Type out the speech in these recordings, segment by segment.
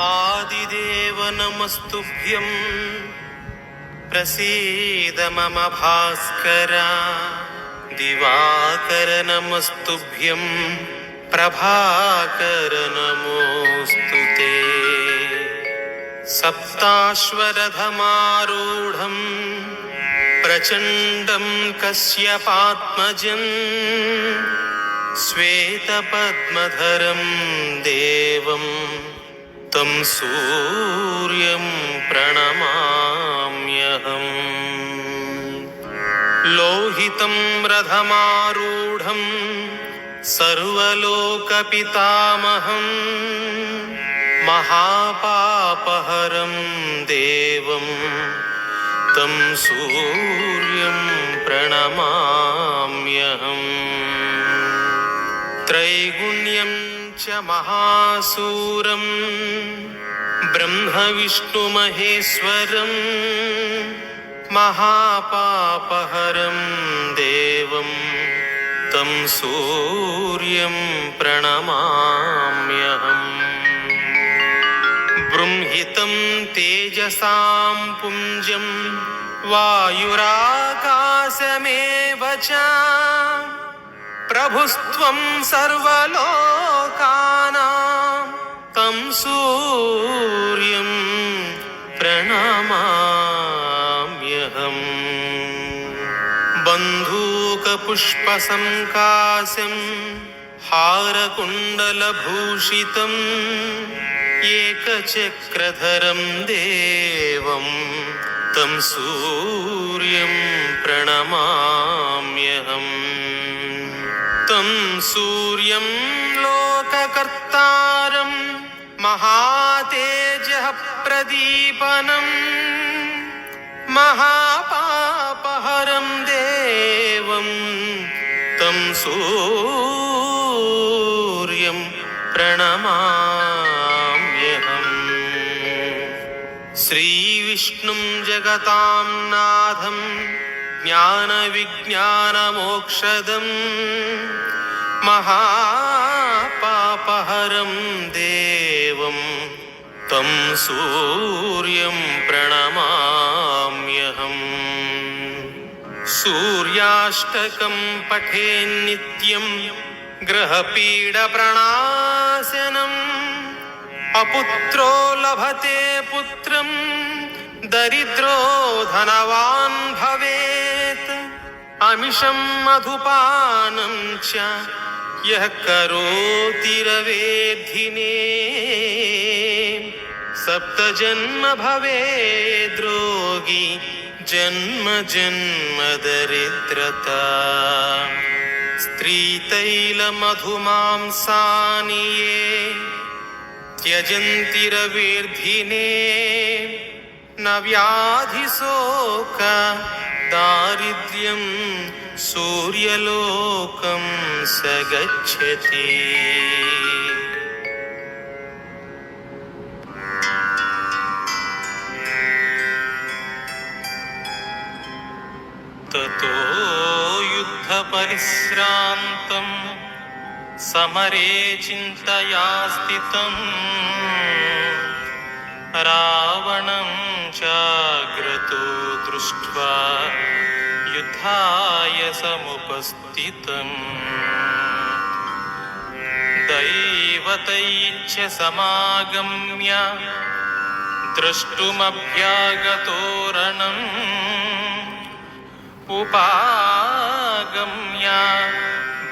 आदिदेव नमस्तुभ्यं प्रसीद मम भास्कर दिवाकर नमस्तुभ्यं प्रभाकर नमोऽस्तु ते सप्ताश्वरथमारूढम् प्रचण्डं कस्यपात्मजम् श्वेतपद्मधरं देवम् तं सूर्यं प्रणमाम्यहम् लोहितं रथमारूढं सर्वलोकपितामहम् महापापहरं देवम् तं सूर्यं प्रणमाम्यहम् त्रैगुण्यं च महासूरं ब्रह्मविष्णुमहेश्वरं महापापहरं देवं तं सूर्यं प्रणमाम्यहम् बृंहितं तेजसां पुञ्जं वायुराकाशमेव च प्रभुस्त्वं सर्वलोकानां तं सूर्यं प्रणमाम्यहम् बन्धूकपुष्पसङ्काशं हारकुण्डलभूषितम् एकचक्रधरं देवं तं सूर्यं प्रणमाम्यहम् सूर्यं लोककर्तारं महातेजः प्रदीपनम् महापापहरं देवं तं सूर्यं प्रणमाम्यहम् श्रीविष्णुं जगतां नाथं ज्ञानविज्ञानमोक्षदम् महापापहरं देवं तं सूर्यं प्रणमाम्यहम् सूर्याष्टकं पठेन्नित्यं ग्रहपीडप्रणाशनम् अपुत्रो लभते पुत्रं दरिद्रो धनवान् भवेत् अमिषं मधुपानं च यः करोति सप्तजन्म भवेद्रोगी जन्म जन्म दरिद्रता। स्त्रीतैलमधुमांसानि ये त्यजन्ति रविर्धिने। न व्याधिशोक दारिद्र्यं सूर्यलोकं स गच्छति ततो युद्धपरिश्रान्तम् समरे चिन्तया स्थितम् रावणं चाग्रतो दृष्ट्वा युद्धाय समुपस्थितम् दैवतैश्च समागम्य द्रष्टुमभ्यागतोरणम् उपागम्य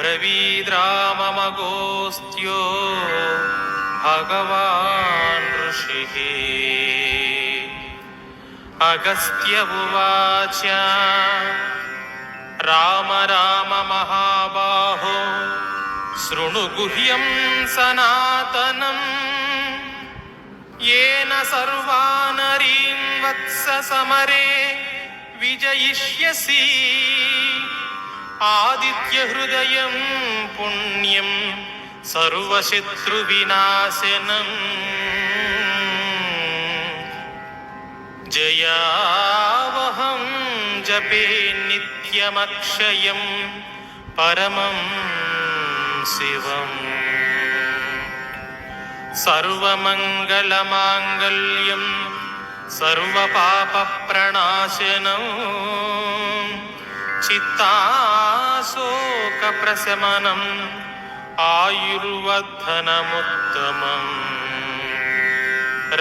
ब्रवीद्राममगोस्त्यो भगवान् ऋषिः अगस्त्य उवाच राम राम महाबाहो शृणु गुह्यं सनातनम् येन सर्वानरीं वत्स समरे विजयिष्यसि आदित्यहृदयं पुण्यं सर्वशत्रुविनाशनम् जयावहं जपे नित्यमक्षयं परमं शिवम् सर्वमङ्गलमाङ्गल्यं सर्वपापप्रणाशनम् चित्ताशोकप्रशमनम् आयुर्वर्धनमुत्तमम्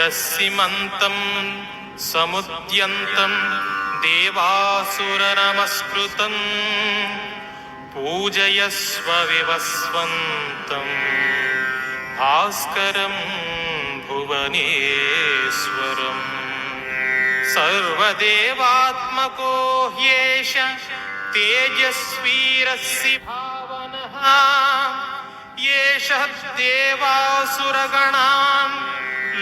रस्सिमन्तं समुद्यन्तं देवासुरनमस्कृतम् पूजयस्व विवस्वन्तम् भास्कर भुवनेश्वरम् सर्वदेवात्मको ह्येष तेजस्वीरस्य भावनः येषः देवासुरगणान्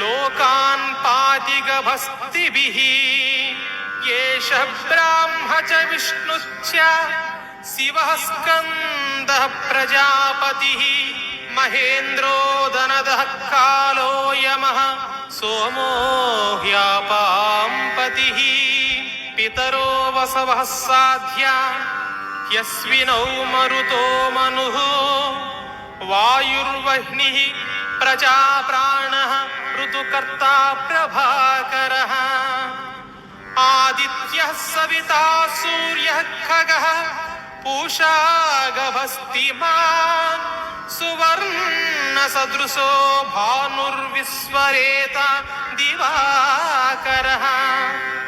लोकान् पातिगभस्तिभिः येष ब्राह्म च विष्णुश्च शिवः स्कन्दः प्रजापतिः महेन्द्रो दनदः कालो यमः सोमो ह्यापां पतिः पितरो वसवः साध्या यस्विनौ मरुतो मनुः वायुर्वह्निः प्रजाप्राणः ऋतुकर्ता प्रभाकरः ఆదిత్యः సవితా సూర్యः ఖగः పూషా గభస్తిమాన్ సువర్ణ సదృశో భానుర్విశ్వరేత దివాకరः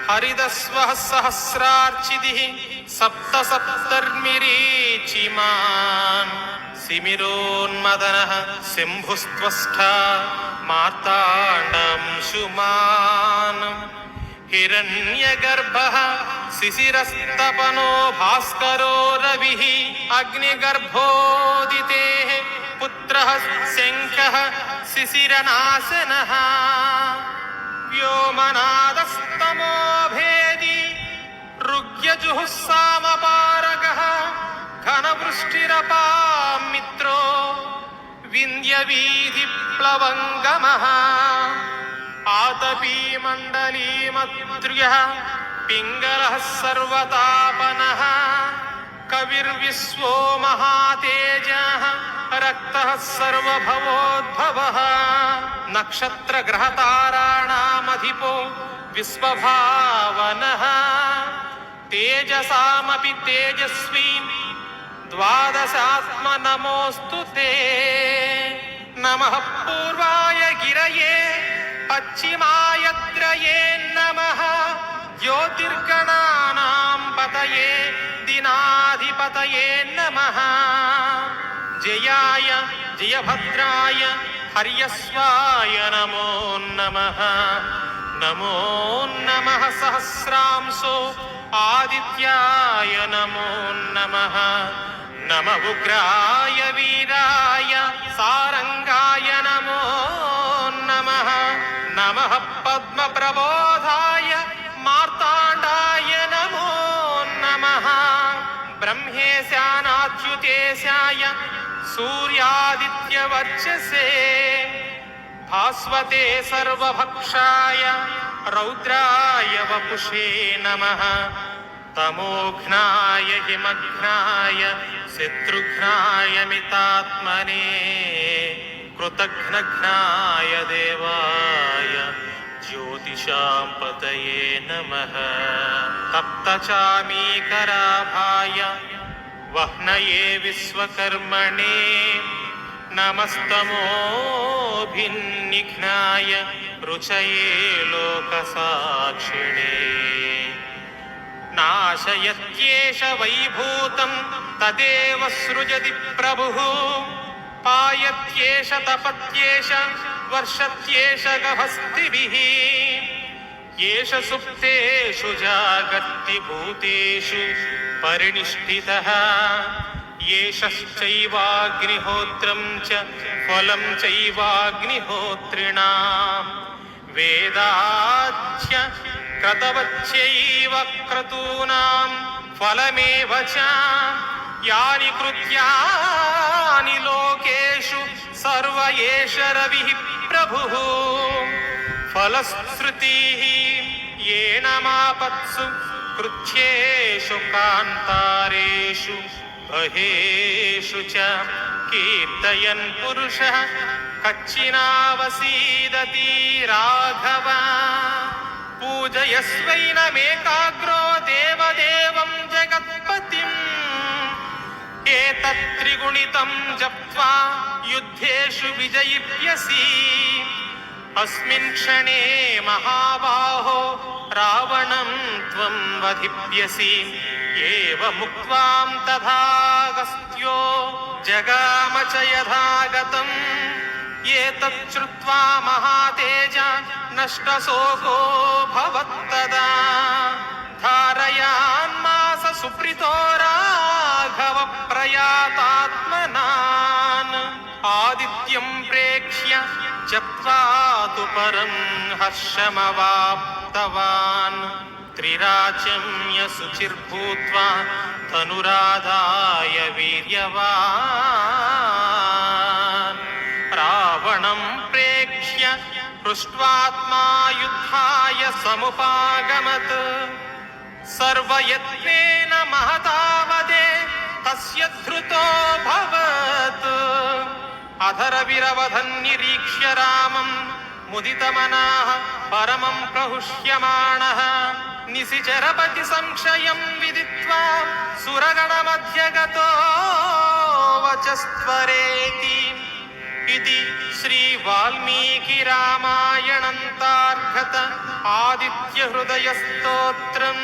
హరిదస్వः సహస్రార్చిదిः సప్త సప్తర్మిరీచిమాన్ సిమిరోన్మదనः శంభుస్త్వష్ట మార్తాండంశుమానం హిరణ్యగర్భः శిశిరస్తపనో భాస్కరో రవిः అగ్నిగర్భోదితేः పుత్రः శంఖः శిశిరనాశనः వ్యోమనాదస్తమో భేది ఋగ్యజుఃసామపారగः ఘనవృష్టిరపామిత్రో వింధ్యవీధిప్లవంగమः ఆతపీమండలీమత్ర్యः आतपीमण्डलीमत्र्यः पिङ्गलः सर्वतापनः। कविर्विश्वो महातेजः, रक्तः सर्वभवोद्भवः। नक्षत्रग्रहताराणामधिपो विश्वभावनः। तेजसामपि तेजस्वीं द्वादशात्मनमोऽस्तु ते। नम पूर्वाय गिरये। పశ్చిమాయత్రయే నమ జ్యోతిర్గణానాం పతయే దినాధిపతయే నమ జయాయ జయభద్రాయ హర్యస్వాయ నమో నమ నమో నమ సహస్రాంశో ఆదిత్యాయ నమో నమ నమ ఉగ్రాయ వీర పద్మప్రబోధాయ మార్తాండాయ నమో నమః బ్రహ్మేశానాచ్యుతేశాయ సూర్యాదిత్యవర్చసే భాస్వతే సర్వభక్షాయ రౌద్రాయ వపుషే నమ తమోఘ్నాయ హిమఘ్నాయ శత్రుఘ్నాయ మితాత్మనే కృతఘ్నఘ్నాయ దేవా జ్యోతిషాం పతయే నమః తప్తచామీకరాభాయ వహ్నయే విశ్వకర్మణే నమస్తమోభిన్నిఘ్నాయ రుచయే లోకసాక్షిణే నాశయత్యేష వైభూతం తదేవ సృజతి ప్రభుః పాయత్యేష తపత్యేష వర్షత్యేష గహస్తిభిः येष सुप्तेषु जागर्तिभूतेषु परिनिष्ठितः। येषश्चैवाग्निहोत्रं च फलं चैवाग्निहोत्रिणाम्। वेदाच्च क्रतवच्चैव क्रतूनां फलमेव च यानि कृत्यानि लोकेषु सर्व एष रविः प्रभुः। फलश्रुतिः ये मापत्सु कृच्छ्येषु कान्तारेषु बहेषु च कीर्तयन् पुरुषः कच्चिनावसीदति राघव। पूजयस्वैनमेकाग्रो देवदेवं जगत्पतिम्। एतत्त्रिगुणितं जप्त्वा युद्धेषु विजयिप्यसि अस्मिन् क्षणे महाबाहो रावण वधिप्यसी वधिप्यसि। जगाम च यथा गतम् एतच्छ्रुत्वा महातेज नष्टशोको भवत्तदा। తు పరం హర్షమవాప్తవాన్. త్రిరాచమ్య శుచిర్భూత్వా ధనురాధాయ వీర్యవాన్. రావణం ప్రేక్ష్య పృష్ట్వాత్మా యుద్ధాయ సముపాగమత్. సర్వయత్నేన మహతావదే తస్య ధృతో భవత్. అధర విరవధన్ పరమం ప్రహుష్యమాణ నిశిచరపతి సంశయం విదిత్వా సురగణ సురగణమధ్యగతో వచస్వరేతి ఇది శ్రీ వాల్మీకి రామాయణంతార్ఘత ఆదిత్య హృదయ స్తోత్రం